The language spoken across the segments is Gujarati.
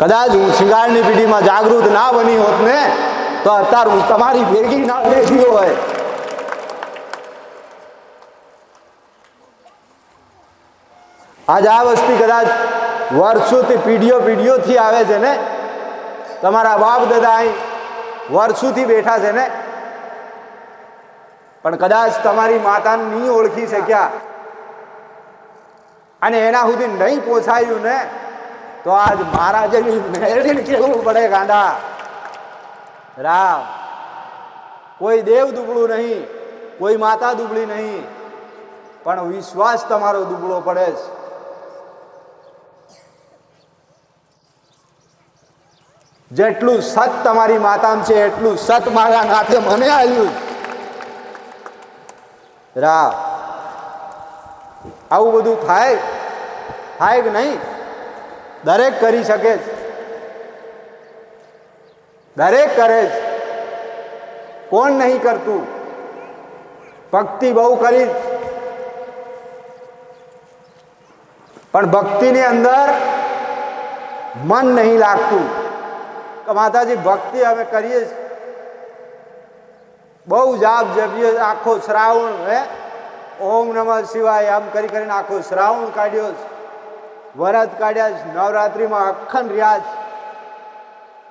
કદાચ હું શિંગારની પેઢીમાં જાગૃત ના બની હોત ને, તો અત્યારે હું તમારી ભેગી ના બેઠી હોય. આજ આ વસ્તી કદાચ વર્ષોથી પેઢીઓ પેઢીઓથી આવે છે ને, તમારા બાપ દાદા અહીં વર્ષોથી બેઠા છે ને, પણ કદાચ તમારી માતાને નહીં ઓળખી શક્યા. અને એના સુધી નહીં પહોંચાયું ને તો આજ મારા જેવી મેળવીને કેવું પડે ગાંડા. રામ, કોઈ દેવ દુબળું નહીં, કોઈ માતા દુબળી નહીં, પણ વિશ્વાસ તમારો દુબળો પડે છે જેટલું સત તમારી માતામાં છે, એટલું સત મારા નાથે મને આવ્યું રા આવું બધું થાય? થાય કે નહીં? દરેક કરી શકે છે દરેક કરે છે કોણ નહીં કરતું? ભક્તિ બહુ કરી. પણ ભક્તિની અંદર મન નહીં લાગતું. તો માતાજી, ભક્તિ અમે કરીએ છીએ બહુ જાપ જપીએ, આખો શ્રાવણ, હે? ઓમ નમઃ શિવાય, આમ કરી કરીને આખો શ્રાવણ કાઢ્યો છે. વરત કાઢ્યા છે. નવરાત્રિમાં અખંડ રિયાજ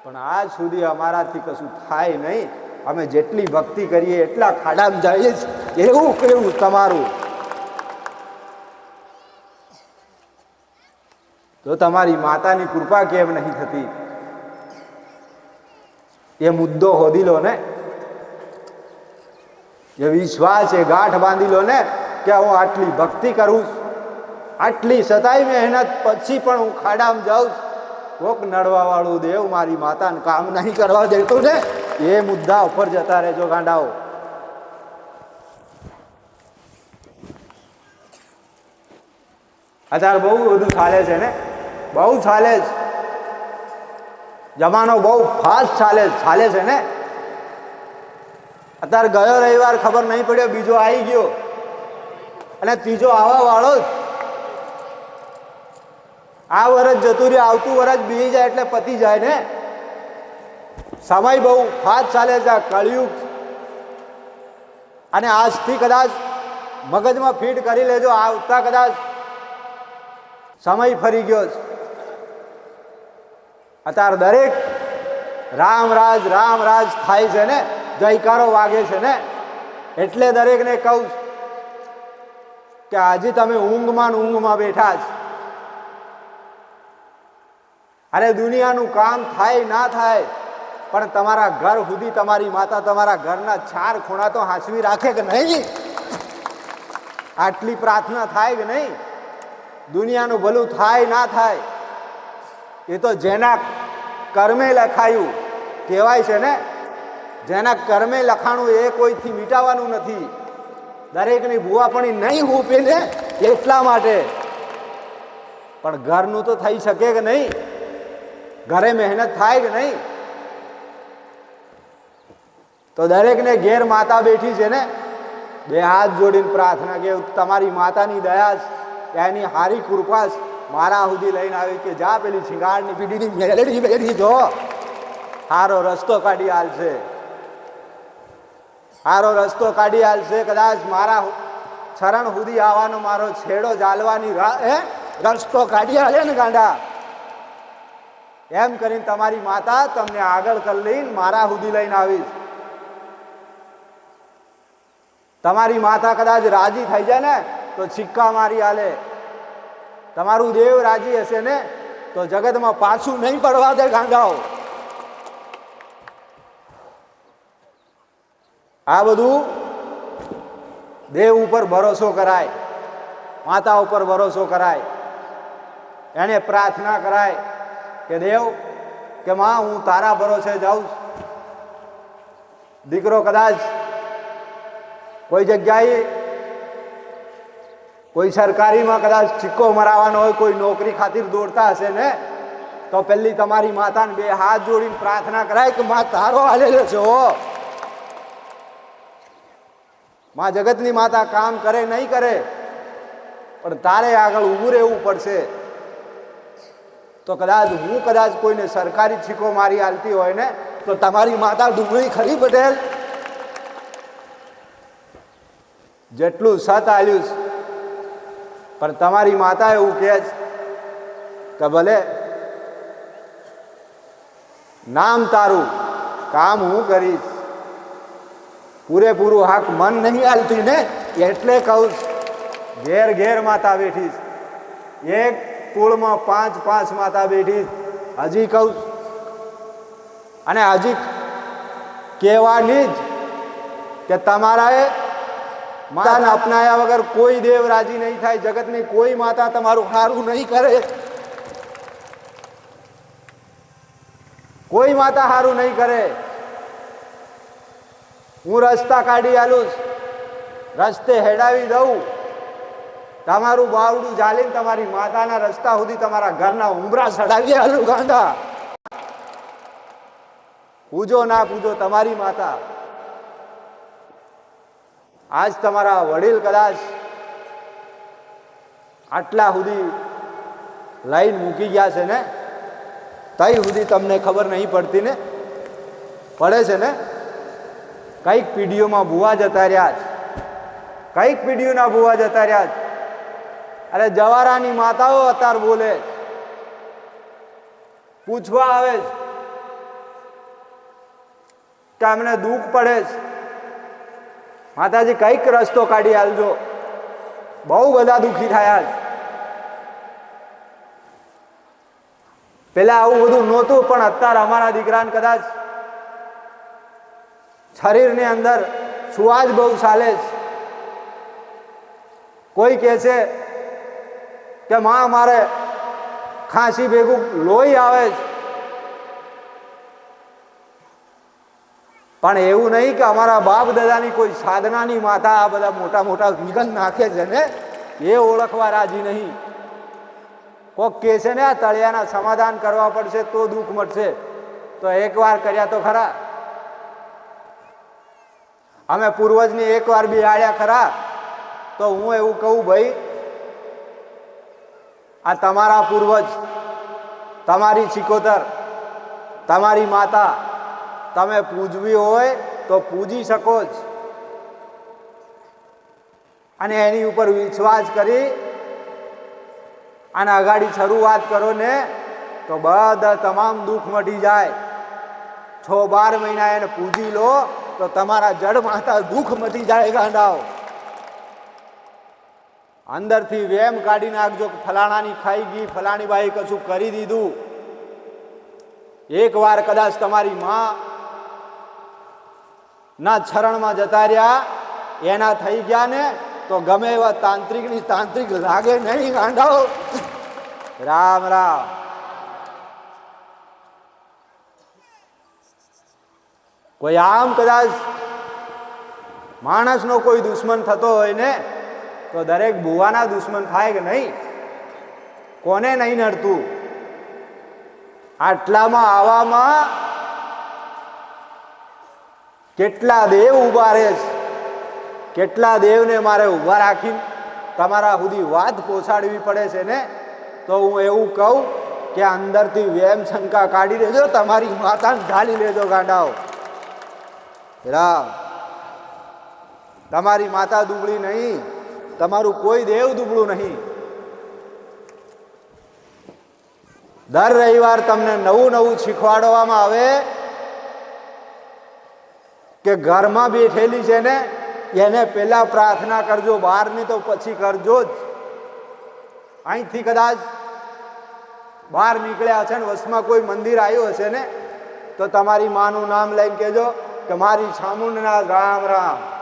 પણ આજ સુધી અમારાથી કશું થાય નહીં. અમે જેટલી ભક્તિ કરીએ, એટલા ખાડામાં જઈએ જ એવું કેવું તમારું. તો તમારી માતાની કૃપા કેમ નહીં થતી? એ મુદ્દો હોદી લો ને. એ વિશ્વાસ એ ગાંઠ બાંધી લો ને કે હું આટલી ભક્તિ કરું છું. આટલી સતાય મહેનત પછી પણ હું ખાડામાં જાઉં. કોક નડવા વાળું દેવ મારી માતાને કામ નહીં કરવા દેતું ને, એ મુદ્દા ઉપર જતા રહેજો ગાંડાઓ. અત્યારે બહુ બધું ચાલે છે ને? બહુ ચાલે છે જમાનો બહુ ફાસ્ટ ચાલે ચાલે છે ને? અત્યારે ગયો રવિવાર ખબર નહીં પડ્યો, બીજો આવી ગયો. અને ત્રીજો આવવા વાળો જ. આ વરસ જતું રહ્યું આવતું વરસ બીજી જાય એટલે પતી જાય ને? સમય બહુ ફાસ્ટ ચાલે છે આ કળિયુગ. અને આજથી કદાચ મગજમાં ફીટ કરી લેજો આવતા કદાચ સમય ફરી ગયો છે. અત્યારે દરેક રામ રાજ રામ રાજ થાય છે ને? જયકારો વાગે છે ને? એટલે દરેકને કહું કે આજે તમે ઊંઘમાં ઊંઘમાં બેઠા છે. અરે દુનિયાનું કામ થાય ના થાય, પણ તમારા ઘર સુધી તમારી માતા તમારા ઘરના ચાર ખૂણા તો હાંસવી રાખે કે નહીં? આટલી પ્રાર્થના થાય કે નહીં? દુનિયાનું ભલું થાય ના થાય? એ તો જેના કર્મે લખાયું, કહેવાય છે ને? જેના કર્મે લખાણું એ કોઈથી મિટાવાનું નથી. દરેકની ભૂવાપણી નહીં હોપે ને, એટલા માટે. પણ ઘરનું તો થઈ શકે કે નહીં? ઘરે મહેનત થાય કે નહીં? તો દરેકને ઘેર માતા બેઠી છે ને, બે હાથ જોડીને પ્રાર્થના કે તમારી માતાની દયા છે એની હારી કૃપા છે મારા સુધી લઈને આવી કે જા પેલી શિંગારની પીડીની મેલડી બેઠી જો. સારો રસ્તો કાઢી હાલશે સારો રસ્તો કાઢી હાલશે કદાચ મારા શરણ સુધી આવવાનો મારો છેડો ચાલવાની હે? રસ્તો કાઢી હાલે ને ગાંડા. એમ કરીને તમારી માતા તમને આગળ કરી લઈને મારા સુધી લઈને આવીશ તમારી માતા કદાચ રાજી થઈ જાય ને, તો છિક્કા મારી આલે. તમારું દેવ રાજી હશે ને, તો જગતમાં પાછું નહીં પડવા દે ગાંડાઓ આ બધું દેવ ઉપર ભરોસો કરાય, માતા ઉપર ભરોસો કરાય, એને પ્રાર્થના કરાય. કે દેવ, કે માં, હું તારા ભરોસે જાઉં. દીકરો કદાચ કોઈ જગ્યાએ, કોઈ સરકારીમાં કદાચ સિક્કો મરાવવાનો હોય, કોઈ નોકરી ખાतिर દોડતા હશે ને, તો પેલી તમારી માતાને બે હાથ જોડીને પ્રાર્થના કરાય કે માં, તારો હાલેલો છે માં જગતની માતા કામ કરે, નહીં કરે, પણ તારે આગળ ઊભું રહેવું પડશે તો કદાચ હું કદાચ કોઈને સરકારી છીકો મારી આલતી હોય ને, તો તમારી માતા ડુંગળી ખરી પટેલ જેટલું સત આલ્યું પણ તમારી માતા એવું કહે છે કે ભલે નામ તારું કામ હું કરીશ, પૂરેપૂરું હાક મન નહીં હાલતી ને, એટલે કહું. ઘેર ઘેર માતા બેઠીશ એક કુળમાં પાંચ પાંચ માતા બેઠી. હજી કહું અને હજી કહેવાની જ કે તમારાએ માતાને અપનાયા વગર કોઈ દેવ રાજી નહીં થાય. જગતની કોઈ માતા તમારું સારું નહીં કરે. કોઈ માતા સારું નહીં કરે. હું રસ્તા કાઢી આલું રસ્તે હેડાવી દઉં. તમારું બાવડું ચાલીને તમારી માતાના રસ્તા સુધી તમારા ઘરના ઉંબરા ચડાવી આલું ગાંધા. પૂજો ના પૂજો તમારી માતા. આજ તમારા વડીલ કદાચ આટલા સુધી લાઈન મૂકી ગયા છે ને, તઈ સુધી તમને ખબર નહીં પડતી ને, પડે છે ને? કંઈક પીઢીઓમાં ભૂવા જતા રહ્યા છે. કંઈક પીઢીઓના ભૂવા જતા રહ્યા અરે જવારાની માતાઓ અત્યારે બોલે પૂછવા આવે છે કે અમને દુઃખ પડે છે. માતાજી કંઈક રસ્તો કાઢી આલજો. બહુ બધા દુઃખી થયા છે. પેલા આવું બધું નહોતું, પણ અત્યારે અમારા દીકરાને કદાચ શરીરની અંદર સુવાજ બહુ ચાલે છે. કોઈ કહે છે કે માં મારે ખાંસી ભેગું લોહી આવે છે. પણ એવું નહીં કે અમારા બાપ દાદાની કોઈ સાધનાની માતા આ બધા મોટા મોટા વિઘન નાખે છે ને? એ ઓળખવા રાજી નહીં. કોક કે છે ને, આ તળિયાના સમાધાન કરવા પડશે તો દુઃખ મળશે. તો એકવાર કર્યા તો ખરા. અમે પૂર્વજની એકવાર બિહાડ્યા ખરા, તો હું એવું કહું, ભાઈ આ તમારા પૂર્વજ, તમારી ચિકોતર તમારી માતા, તમે પૂજવી હોય તો પૂજી શકો જ. અને એની ઉપર વિશ્વાસ કરી અને અગાડી શરૂઆત કરો ને તો બધા તમામ દુઃખ મટી જાય. છ બાર મહિના એને પૂજી લો તો તમારા જડ માતા દુઃખ મટી જાય ગાંડાઓ. અંદરથી વેમ કાઢી નાખજો ફલાણાની ખાઈ ગઈ ફલાણી બાઈ કશું કરી દીધું. એક વાર કદાચ તમારી માં ના ચરણમાં જતા રહ્યા, એના થઈ ગયા ને, તો ગમે એવા તાંત્રિકની તાંત્રિક લાગે નહીં, ગાંડાઓ. રામ રામ. કોઈ આમ કદાચ માણસનો કોઈ દુશ્મન થતો હોય ને તો દરેક ભુવાના દુશ્મન થાય કે નહીં? કોને નહીં નડતું? આટલામાં આવામાં કેટલા દેવ ઊભા રહે છે? કેટલા દેવને મારે ઊભા રાખીને તમારા સુધી વાત પહોંચાડવી પડે છે ને? તો હું એવું કહું કે અંદરથી વેમ શંકા કાઢી દેજો તમારી માતાને ઢાલી લેજો ગાંડાઓ. રામ. તમારી માતા દુબળી નહીં. તમારું કોઈ દેવ દુબળું નહીં. દર રવિવાર તમને નવું નવું શીખવાડવામાં આવે કે ઘરમાં બેઠેલી છે ને, એને પહેલા પ્રાર્થના કરજો, બહારની તો પછી કરજો જ. અહીંથી કદાચ બહાર નીકળ્યા હશે ને, વસમાં કોઈ મંદિર આવ્યું હશે ને, તો તમારી માનું નામ લઈને કહેજો કે મારી ચામુંડના રામ રામ.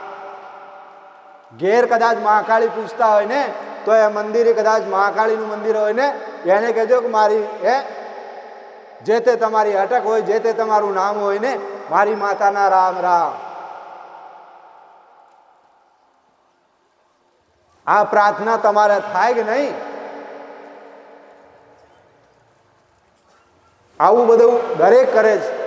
ઘેર કદાચ મહાકાળી પૂછતા હોય ને, તો એ મંદિરે કદાચ મહાકાળીનું મંદિર હોય ને, એને કહેજો કે મારી એ જે તે તમારી અટક હોય, જે તે તમારું નામ હોય ને, મારી માતાના રામ રામ. આ પ્રાર્થના તમારે થાય કે નહીં? આવું બધું દરેક કરે છે.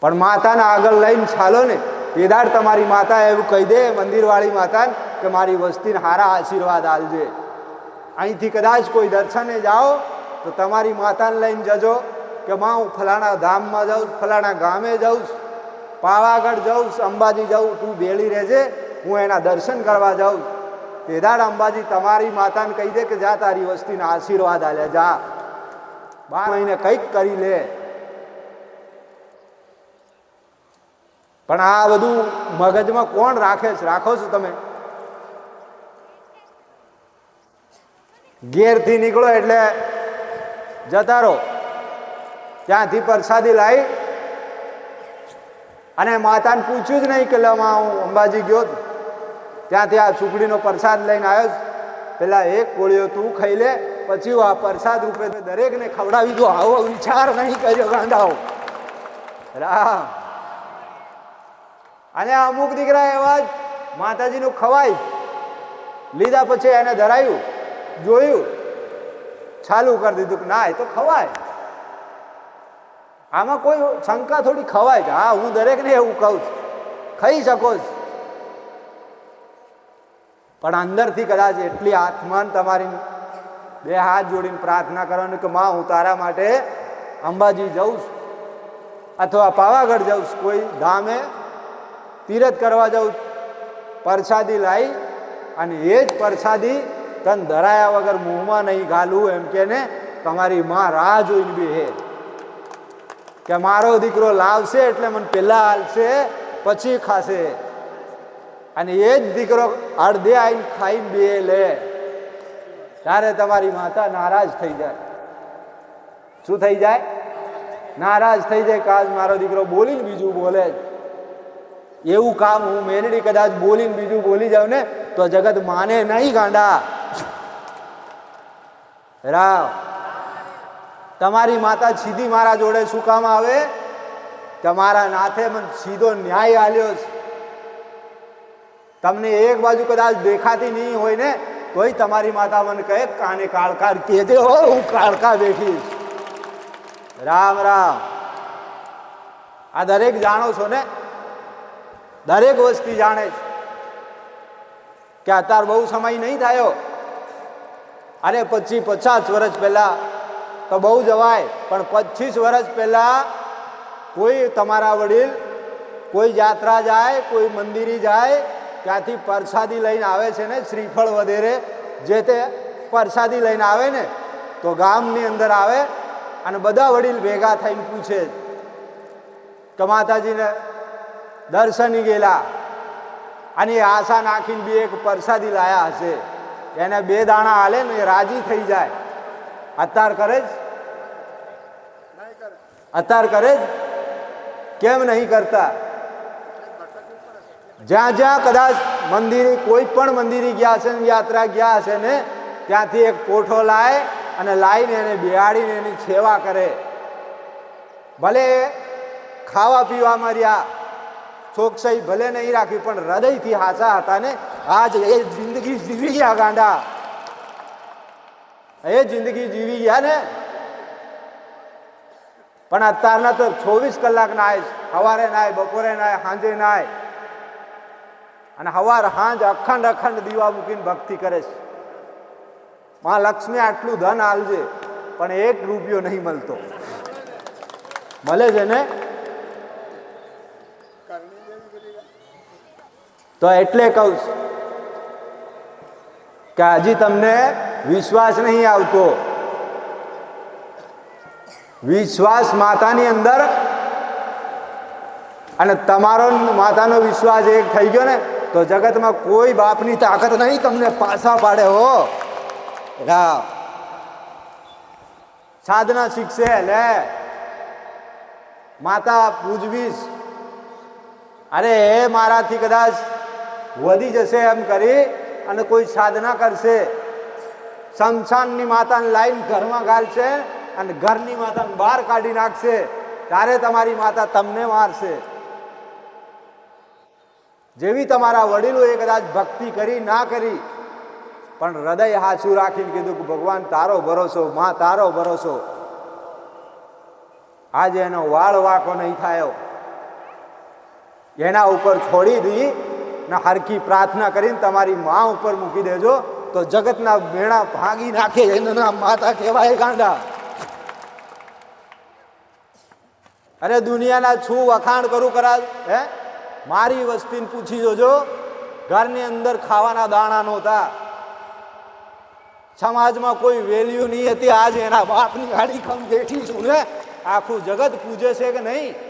પણ માતાને આગળ લઈને ચાલો ને. પેદાડ તમારી માતા એવું કહી દે, મંદિરવાળી માતાને કે મારી વસ્તીને હારા આશીર્વાદ આલજે અહીંથી કદાચ કોઈ દર્શને જાઓ, તો તમારી માતાને લઈને જજો કે માં, હું ફલાણા ધામમાં જાઉં, ફલાણા ગામે જાઉં, પાવાગઢ જાઉં, અંબાજી જાઉં, તું બેલી રહેજે, હું એના દર્શન કરવા જાઉં. કેદાર અંબાજી તમારી માતાને કહી દે કે જા તારી વસ્તીને આશીર્વાદ આલે, જા. બાર મહિને કંઈક કરી લે. પણ આ બધું મગજમાં કોણ રાખે છે? રાખો છો તમે. ઘેરથી નીકળો એટલે જતા રહો. ત્યાંથી પ્રસાદી લાવી અને માતાને પૂછ્યું જ નહીં કે લમાં હું અંબાજી ગયો. ત્યાંથી આ સુખડીનો પ્રસાદ લઈને આવ્યો પેલા એક કોળીઓ તું ખાઈ લે, પછી આ પ્રસાદ રૂપે દરેકને ખવડાવી દો આવો વિચાર નહીં કર્યો ગાંધાઓ. રામ. અને અમુક દીકરા એવા જ માતાજીનું ખવાય. લીધા પછી એને ધરાયું, જોયું, ચાલુ કરી દીધું કે ના, એ તો ખવાય. આમાં કોઈ શંકા થોડી ખવાય છે હા, હું દરેકને એવું કહું છું. ખાઈ શકો છો. પણ અંદરથી કદાચ એટલી આત્માન તમારી બે હાથ જોડીને પ્રાર્થના કરવાની કે માં, હું તારા માટે અંબાજી જાઉં છું. અથવા પાવાગઢ જાઉં છું. કોઈ ધામે તીરથ કરવા જાઉં, પરસાદી લાવી અને એ જ પરસાદી તન ધરાયા વગર મોંમાં નહીં ગાલું એમ કે ને, તમારી માં રાહ જોઈને બી હે કે મારો દીકરો લાવશે એટલે મને પહેલાં હાલશે પછી ખાશે. અને એ જ દીકરો અડધે આવીને ખાઈને બે લે. ત્યારે તમારી માતા નારાજ થઈ જાય. શું થઈ જાય? નારાજ થઈ જાય કાજ મારો દીકરો બોલીને બીજું બોલે જ. એવું કામ હું મેલડી કદાચ બોલીને બીજું બોલી જાઉં ને, તો જગત માને નહીં ગાંડા. રાવ તમારી માતા સીધી મારા જોડે શું કામ આવે? તમારા નાથે સીધો ન્યાય આલ્યો તમને એક બાજુ કદાચ દેખાતી નહીં હોય ને, તોય તમારી માતા મને કહે, કાને કાળકાર કહેજે હો, હું કાળકા બેઠીશ રામ રામ. આ દરેક જાણો છો ને દરેક વસ્તી જાણે છે કે અત્યારે બહુ સમય નહીં થયો. અરે પછી પચાસ વર્ષ પહેલા તો બહુ જવાય, પણ પચીસ વર્ષ પહેલા કોઈ તમારા વડીલ, કોઈ યાત્રા જાય, કોઈ મંદિરે જાય, ત્યાંથી પ્રસાદી લઈને આવે છે ને શ્રીફળ વગેરે, જે તે પ્રસાદી લઈને આવે ને, તો ગામની અંદર આવે અને બધા વડીલ ભેગા થઈને પૂછે કે માતાજીને દર્શની ગયેલા. અને આશા નાખીને બી એક પ્રસાદી લાયા હશે. એને બે દાણા હાલે ને એ રાજી થઈ જાય. અત્યાર કરે જ? અત્યાર કરે જ? કેમ નહીં કરતા? જ્યાં જ્યાં કદાચ મંદિરે કોઈ પણ મંદિરે ગયા છે ને, યાત્રા ગયા હશે ને, ત્યાંથી એક પોઠો લાય અને લાવીને એને બિહાડીને એની સેવા કરે. ભલે ખાવા પીવા રહ્યા ચોકસાઈ ભલે નહીં રાખી પણ હૃદયથી હાચા હતા ને. આજ એ જિંદગી જીવી ગયા ગાંડા. એ જિંદગી જીવી ગયા ને. પણ અત્યારના તો ચોવીસ કલાક નાય, સવારે નાય, બપોરે નાય, સાંજે નાય. અને હવાર હાંજ અખંડ અખંડ દીવા મૂકીને ભક્તિ કરે છે. માં લક્ષ્મી આટલું ધન આલજે, પણ એક રૂપિયો નહીં મળતો. મળે છે ને? તો એટલે કહું છું કે હજી તમને વિશ્વાસ નહીં આવતો. વિશ્વાસ માતાની અંદર અને તમારો માતાનો વિશ્વાસ એક થઈ ગયો ને, તો જગતમાં કોઈ બાપની તાકાત નહીં તમને પાછા પાડે હો. રામ. સાધના શીખશે, લે. માતા પૂજવીશ. અરે એ મારાથી કદાચ વધી જશે એમ કરી અને કોઈ સાધના કરશે. શમશાનની માતાને લાઈન ઘરમાં ગાલશે અને ઘરની માતાને બહાર કાઢી નાખશે. ત્યારે તમારી માતા તમને મારશે. જેવી તમારા વડીલોએ કદાચ ભક્તિ કરી, ના કરી, પણ હૃદય હાચું રાખીને કીધું કે ભગવાન, તારો ભરોસો, માં તારો ભરોસો. આજે એનો વાળ વાકો નહીં થયો એના ઉપર છોડી દી ને હરખી પ્રાર્થના કરીને તમારી મા ઉપર મૂકી દેજો. તો જગતના વેણા ભાંગી નાખે એનું માતા કહેવાય ગાંડા. અરે દુનિયાના છું, વખાણ કરું કરા હે? મારી વસ્તીને પૂછી જોજો. ઘરની અંદર ખાવાના દાણા નહોતા. સમાજમાં કોઈ વેલ્યુ નહીં હતી. આજ એના બાપની ગાડી ખમ બેઠી છું ને આખું જગત પૂજે છે કે નહીં?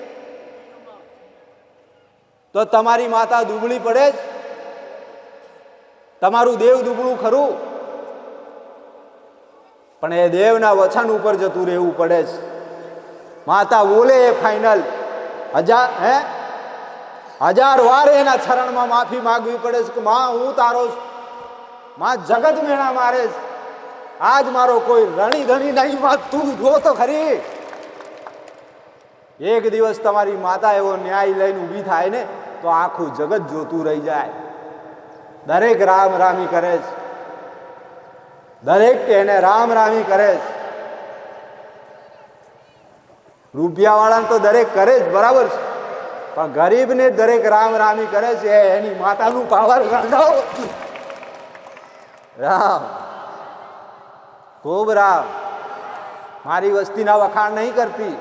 તો તમારી માતા દુબળી પડે જ. તમારું દેવ દુબળું ખરું. પણ એ દેવના વચન ઉપર જતું રહેવું પડે જ. માતા બોલે એ ફાઇનલ હજાર હે? હજાર વાર એના ચરણમાં માફી માગવી પડે છે કે માં, હું તારો. માં જગત મેળા મારે આજ મારો કોઈ રણી ધણી નહીં, માં તું જો તો ખરી. એક દિવસ તમારી માતા એવો ન્યાય લઈને ઊભી થાય ને, તો આખું જગત જોતું રહી જાય. દરેક રામ રામી કરે છે. દરેક એને રામ રામી કરે છે. રૂપિયાવાળાને તો દરેક કરે જ, બરાબર છે. પણ ગરીબને દરેક રામ રામી કરે છે એની માતાનું પાવર ગાંડાઓ. રામ. ખૂબ રામ. મારી વસ્તીના વખાણ નહીં કરતી.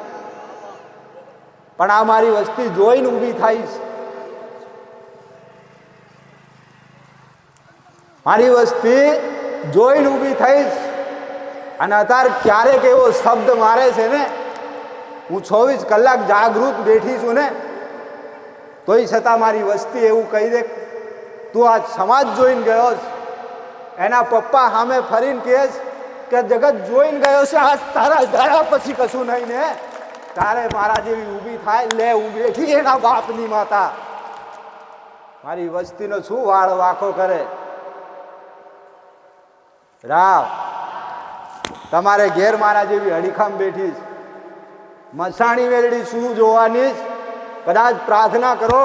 પણ આ મારી વસ્તી જોઈને ઊભી થાય છે. મારી વસ્તી જોઈને ઊભી થઈ અને અત્યારે ક્યારેક એવો શબ્દ મારે છે ને, હું ચોવીસ કલાક જાગૃત બેઠી છું ને, તોય છતાં મારી વસ્તી એવું કહી દે, તું આ સમાજ જોઈને ગયો છે. એના પપ્પા સામે ફરીને કહે છે કે, જગત જોઈને ગયો છે, આજ તારા ગયા પછી કશું નહીં ને. તારે મારા જેવી ઊભી થાય, લે બેઠી એના બાપની માતા. મારી વસ્તીનો શું વાળ વાખો કરે? રાવ, તમારે ઘેર મારા જેવી હડીખામ બેઠી છે મસાણી વેરડી શું જોવાની જ? કદાચ પ્રાર્થના કરો,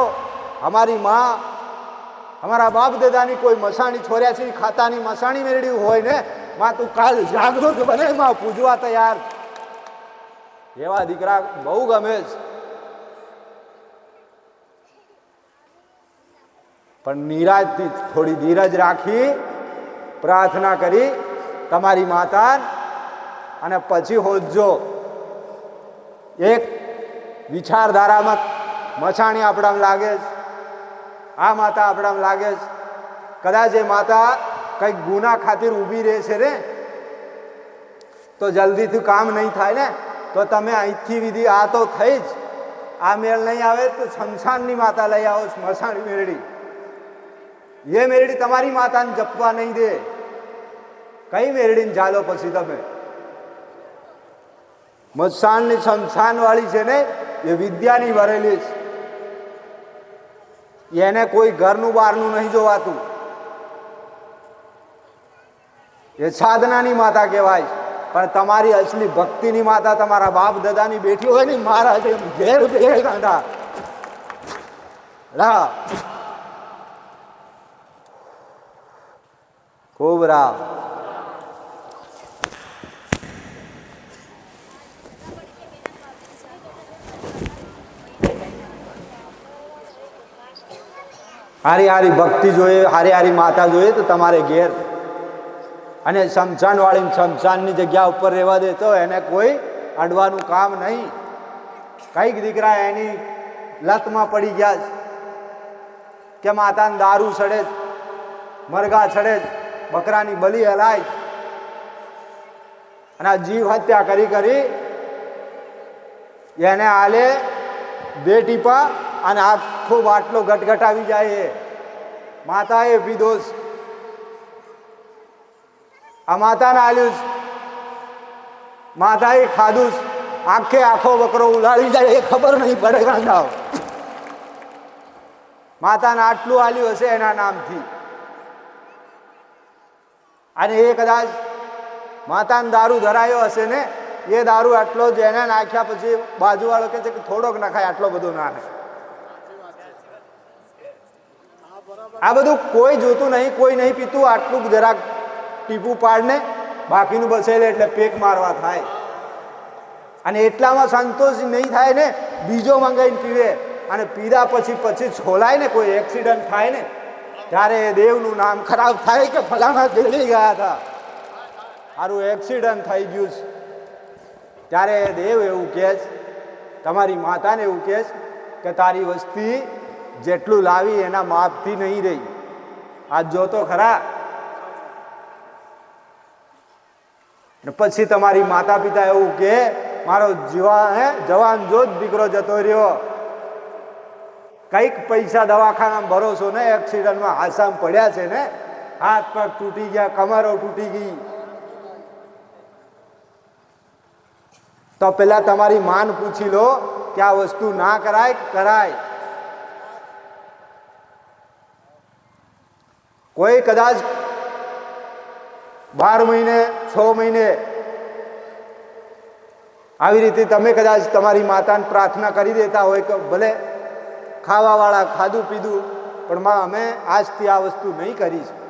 અમારી માં, અમારા બાપ દાદાની કોઈ મસાણી છોર્યાસી ખાતાની મસાણી મેળવી હોય ને, માં તું કાલ જાગૃત બને, માં પૂજવા તૈયાર. છે. એવા દીકરા બહુ ગમે છે પણ નિરાજથી થોડી ધીરજ રાખી, પ્રાર્થના કરી તમારી માતા અને પછી હોજો. એક વિચારધારામાં મછાણી આપણામાં લાગે જ. આ માતા આપણામાં લાગે જ. કદાચ એ માતા કંઈક ગુના ખાतिर ઊભી રહે છે ને? તો જલ્દીથી કામ નહીં થાય ને? તો તમે અહીંથી વિધિ આ તો થઈ જ. આ મેળ નહીં આવે તો શમશાનની માતા લઈ આવો સ્મશાન મેરડી. એ મેરડી તમારી માતાને જપવા નહીં દે. કઈ મેરડીને ચાલો પછી તમે? મસાનની શમશાન વાળી છે ને, એ વિદ્યાની ભરેલી છે. એને કોઈ ઘરનું બહારનું નહીં જોવાતું. એ સાધનાની માતા કહેવાય. છે. પણ તમારી અસલી ભક્તિની માતા તમારા બાપ દાદાની બેઠી હોય ને મારા ઘેર રા. ખૂબ રામ. હારી હારી ભક્તિ જોઈએ, હારી હારી માતા જોઈએ તો તમારે ઘેર અને શમશાનવાળીને વાળી શમશાનની જગ્યા ઉપર રહેવા દે તો એને કોઈ અડવાનું કામ નહીં. કંઈક દીકરા એની લતમાં પડી ગયા છે. કે માતાને દારૂ છે, મરઘા છે, બકરાની બલી હલાય અને આ જીવ હત્યા કરી કરી એને આલે બે ટીપા અને આખો બાટલો ગટગટાવી જાય માતાએ પીધો. આ માતાને આલ્યું. માતાએ ખાધું. જ આખે આખો બકરો ઉલાડી જાય, એ ખબર નહીં પડે ગાંડાઓ માતાને આટલું આલ્યું હશે એના નામથી. અને એ કદાચ માતાને દારૂ ધરાયો હશે ને, એ દારૂ આટલો જ એને નાખ્યા પછી બાજુવાળો કહે છે કે થોડોક નખાય આટલો બધો ના નાખે આ બધું કોઈ જોતું નહીં, કોઈ નહીં પીતું, આટલું જરાક ટીપું પાડને બાકીનું બસેલે એટલે પેક મારવા થાય. અને એટલામાં સંતોષ નહીં થાય ને, બીજો મંગાઈને પીવે. અને પીધા પછી પછી છોલાય ને, કોઈ એક્સિડન્ટ થાય ને, ત્યારે દેવનું નામ ખરાબ થાય કે ફલાણા દિલ્હી ગયા હતા. સારું એક્સિડન્ટ થઈ ગયું છે. ત્યારે દેવ એવું કહે તમારી માતાને એવું કહે કે તારી વસ્તી જેટલું લાવી એના માપથી નહીં રહી. આજ જોતો ખરા પછી તમારી માતા પિતા એવું કે, મારો જીવા, હે, જવાન જો જ દીકરો જતો રહ્યો. કંઈક પૈસા દવાખાના ભરોસો ને એક્સિડન્ટમાં હાસામ પડ્યા છે ને, હાથ પગ તૂટી ગયા, કમરો તૂટી ગઈ. તો પેલા તમારી માન પૂછી લો કે આ વસ્તુ ના કરાય કરાય? કોઈ કદાચ બાર મહિને, છ મહિને. આવી રીતે તમે કદાચ તમારી માતાને પ્રાર્થના કરી દેતા હોય કે ભલે ખાવાવાળા ખાધું પીધું, પણ માં, અમે આજથી આ વસ્તુ નહીં કરી છે.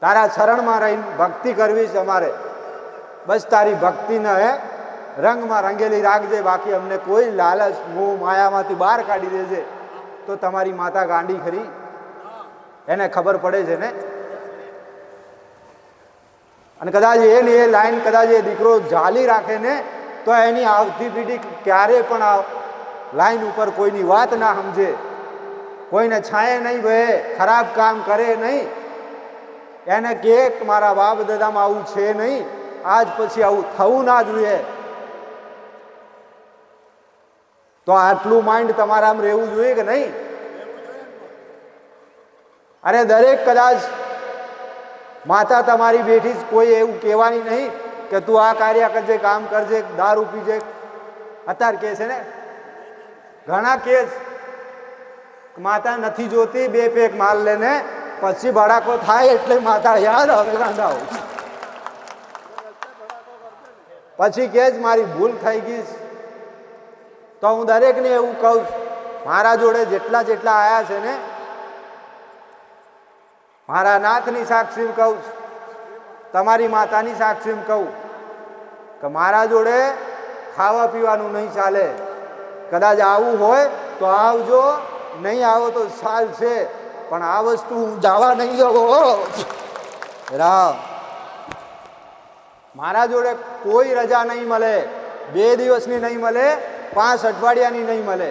તારા શરણમાં રહીને ભક્તિ કરવી છે અમારે. બસ તારી ભક્તિને રંગમાં રંગેલી રાખજે, બાકી અમને કોઈ લાલચ, મોહ, માયામાંથી બહાર કાઢી દેજે. તો તમારી માતા ગાંડી ખરી. એને ખબર પડે છે ને? અને કદાચ એ ને એ લાઈન કદાચ એ દીકરો જાલી રાખે ને, તો એની આવતી પેઢી ક્યારે પણ આ લાઈન ઉપર કોઈની વાત ના સમજે. કોઈને છાંયે નહીં ભે ખરાબ કામ કરે નહીં. એને કે મારા બાપ દાદામાં આવું છે નહીં, આજ પછી આવું થવું ના જોઈએ. તો આટલું માઇન્ડ તમારામાં રહેવું જોઈએ કે નહીં? અરે દરેક કદાચ માતા તમારી બેઠી જ કોઈ એવું કહેવાની નહીં કે તું આ કાર્ય કરજે, કામ કરજે, દારૂ પીજે. અત્યારે કે છે ને, ઘણા કેસ માતા નથી જોતી, બે પેક માલ લઈને પછી ભડાકો થાય એટલે માતા યાદ હવે ગાંડાઓ પછી કે મારી ભૂલ થઈ ગઈ તો હું દરેકને એવું કહું મારા જોડે જેટલા જેટલા આયા છે ને મારા નાથની સાક્ષી કહું તમારી માતાની સાક્ષી કહું કે મારા જોડે ખાવા પીવાનું નહીં ચાલે. કદાચ આવું હોય તો આવજો, નહીં આવો તો ચાલશે. પણ આ વસ્તુ હું જવા નહીં જવો રામ. મારા જોડે કોઈ રજા નહીં મળે. બે દિવસની નહીં મળે, પાંચ અઠવાડિયાની નહીં મળે.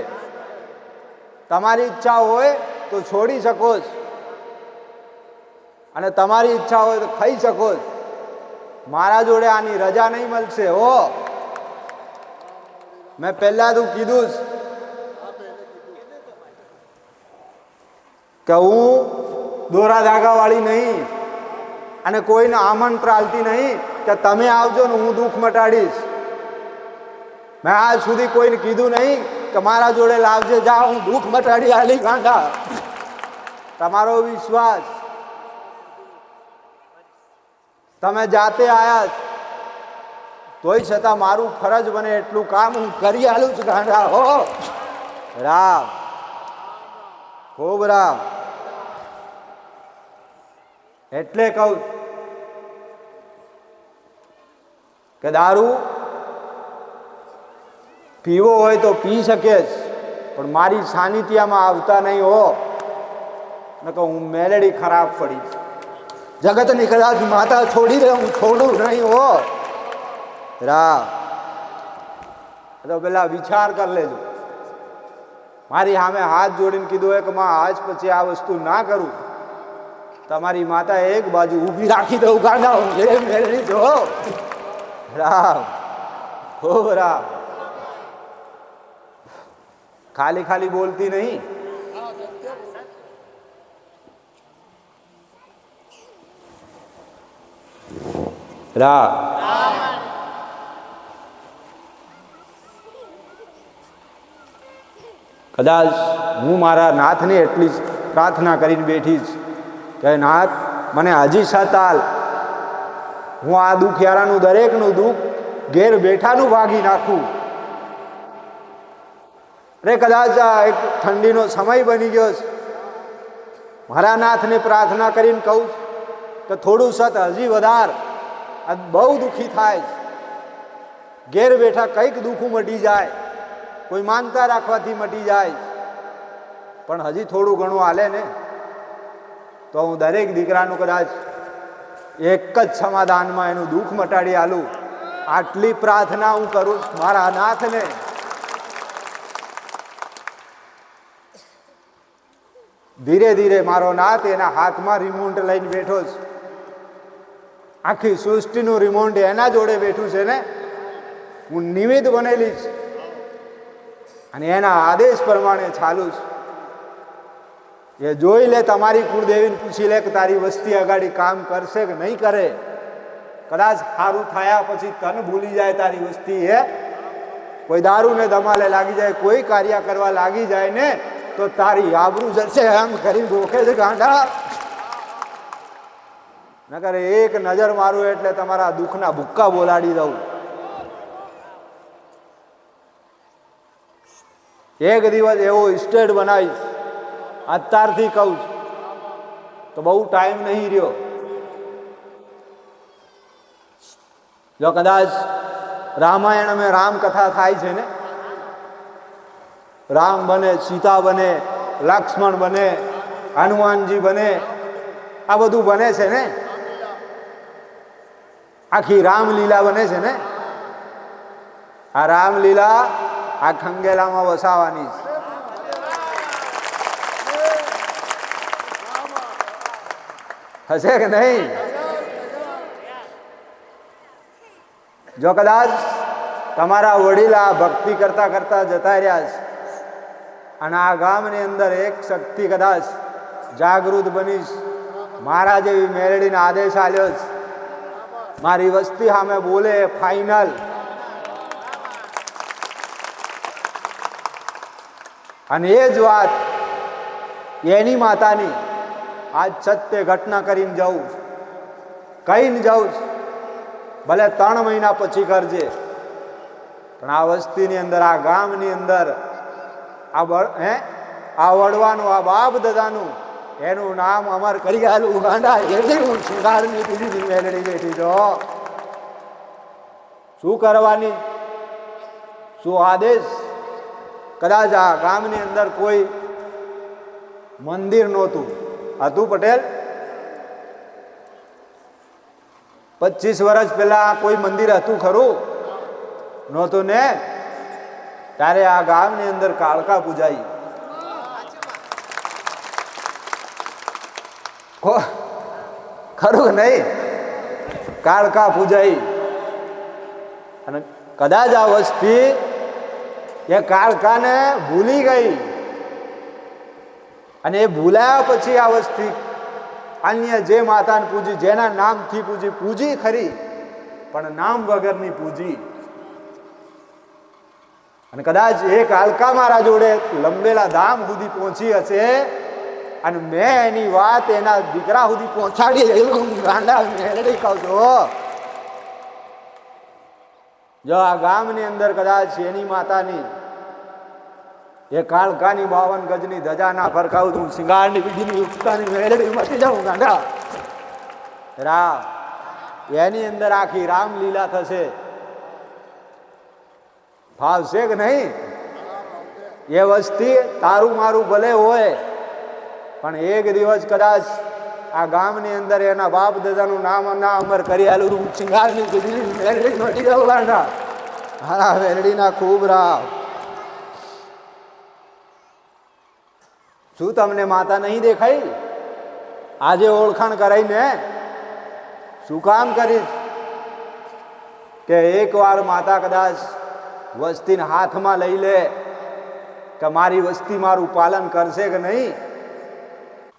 તમારી ઈચ્છા હોય તો છોડી શકો છો અને તમારી ઈચ્છા હોય તો ખાઈ શકો મારા જોડે આની રજા નહીં મળશે, હો. મેં પહેલા તું કીધું જ કે હું દોરા ધાગાવાળી નહીં અને કોઈને આમંત્ર આલતી નહીં કે તમે આવજો ને હું દુઃખ મટાડીશ. મેં આજ સુધી કોઈને કીધું નહીં કે મારા જોડે લાવજે, જા, હું દુઃખ મટાડી આલી ગાંડા. તમારો વિશ્વાસ તમે જાતે આયા તોય છતાં મારું ફરજ બને એટલું કામ હું કરી આલું છું, ગાંડા હો. રામ. ખૂબ રામ. એટલે કહું કે દારૂ પીવો હોય તો પી શકે પણ મારી સાનિધ્યમાં આવતા નહીં હો. ન કહું હું મેલેડી ખરાબ પડી જગતની કદાચ માતા છોડી દે હું છોડું નહીં હો રામ તો પેલા વિચાર કરી લેજો મારી સામે હાથ જોડીને કીધું હોય કે માં આજ પછી આ વસ્તુ ના કરું તમારી માતા એક બાજુ ઊભી રાખી દઉં ગાંડા એ મેળવી દો રામ ખૂબ રામ ખાલી ખાલી બોલતી નહીં રામ. કદાચ હું મારા નાથને એટલી જ પ્રાર્થના કરીને બેઠી જ. કે નાથ, મને હજી સતાલ. હું આ દુખિયારાનું દરેકનું દુઃખ ઘેર બેઠાનું ભાગી નાખું. અરે કદાચ આ એક ઠંડીનો સમય બની ગયો છે. મારા નાથને પ્રાર્થના કરીને કહું કે થોડું સત હજી વધાર. આ બહુ દુઃખી થાય છે. ઘેર બેઠા કંઈક દુઃખું મટી જાય, કોઈ માનતા રાખવાથી મટી જાય પણ હજી થોડું ઘણું હાલે ને, તો હું દરેક દીકરાનું કદાચ એક જ સમાધાનમાં એનું દુઃખ મટાડી આલું. આટલી પ્રાર્થના હું કરું મારા નાથને. ધીરે ધીરે મારો નાથ એના હાથમાં રિમોટ લઈને બેઠો છે. આખી સૃષ્ટિનું રિમોન્ડ એના જોડે બેઠું છે ને? હું નિમિત્ત બનેલી જ. અને એના આદેશ પ્રમાણે ચાલુ છું એ જોઈ લે તમારી કુળદેવીને પૂછી લે કે તારી વસ્તી અગાડી કામ કરશે કે નહીં કરે? કદાચ સારું થયા પછી તન ભૂલી જાય તારી વસ્તી એ કોઈ દારૂ ને ધમાલે લાગી જાય, કોઈ કાર્ય કરવા લાગી જાય ને, તો તારી આબરૂ જશે એમ કરી ગોખે છે ગાંડા. નકર એક નજર મારું એટલે તમારા દુઃખના ભૂક્કા બોલાડી દઉં. એક દિવસ એવો સ્ટેટ બનાવીશ અત્યારથી કહું છું, તો બહુ ટાઈમ નહીં રહ્યો. જો કદાચ રામાયણ અમે રામકથા થાય છે ને, રામ બને, સીતા બને, લક્ષ્મણ બને, હનુમાનજી બને, આ બધું બને છે ને? આખી રામલીલા બને છે ને? આ રામલીલા આ ખંગેલામાં વસાવાની છે. હશે કે નહીં? જો કદાચ તમારા વડીલા ભક્તિ કરતા કરતા જતા રહ્યા છે, અને આ ગામની અંદર એક શક્તિ કદાચ જાગૃત બનીશ, મારા જેવી મેલડીને આદેશ આવ્યો છે. મારી વસ્તી સામે બોલે ફાઇનલ અને એ જ વાત એની માતાની. આજ સત્ય ઘટના કરીને જવું. કહીને જાઉં ભલે ત્રણ મહિના પછી કરજે. પણ આ વસ્તીની અંદર, આ ગામની અંદર, આ હે? આ વડવાનું, આ બાપ દાદાનું એનું નામ અમાર કરી ગયેલું ગાંડા એટલે હું શિંગારની પીધી મેલડી બેઠી છો શું કરવાની? શું આદેશ? કદાચ આ ગામની અંદર કોઈ મંદિર નહોતું. હતું પટેલ, પચીસ વર્ષ પહેલા કોઈ મંદિર હતું ખરું? નહોતું ને? ત્યારે આ ગામની અંદર કાળકા પૂજાઈ કો- ખરું નહીં? કાળકા પૂજાઈ. અને કદાચ આ વસ્તી એ કાળકાને ભૂલી ગઈ. અને એ ભૂલાયા પછી આ વસ્તી અન્ય જે માતાને પૂજી, જેના નામથી પૂજી પૂજી ખરી, પણ નામ વગરની પૂજી. અને કદાચ એ કાલકા મારા જોડે લંબેલા ધામ સુધી પહોંચી હશે અને મેં એની વાત એના દીકરા સુધી પહોંચાડી એવું ગાંડા મેળડી કહું છું. જો આ ગામની અંદર કદાચ એની માતાની એ કાળકાની બાવન ગજની ધજા ના ફરકાવું તું સિંગારની બીજીની ઉપતાની મેળડી મટી જાઉં ગાંડા. રામ એની અંદર આખી રામલીલા થશે. ફાવશે કે નહીં? એ વસ્તી તારું મારું ભલે હોય. પણ એક દિવસ કદાચ આ ગામની અંદર એના બાપ દાદાનું નામ ના અમર કરી આલું સિંગારની ગુજરી મેરડી નોટી હા વેરડીના ખૂબ રાવ. શું તમને માતા નહીં દેખાઈ? આજે ઓળખાણ કરાઈને શું કામ કરીશ કે એકવાર માતા કદાચ વસ્તીને હાથમાં લઈ લે કે મારી વસ્તી મારું પાલન કરશે કે નહીં?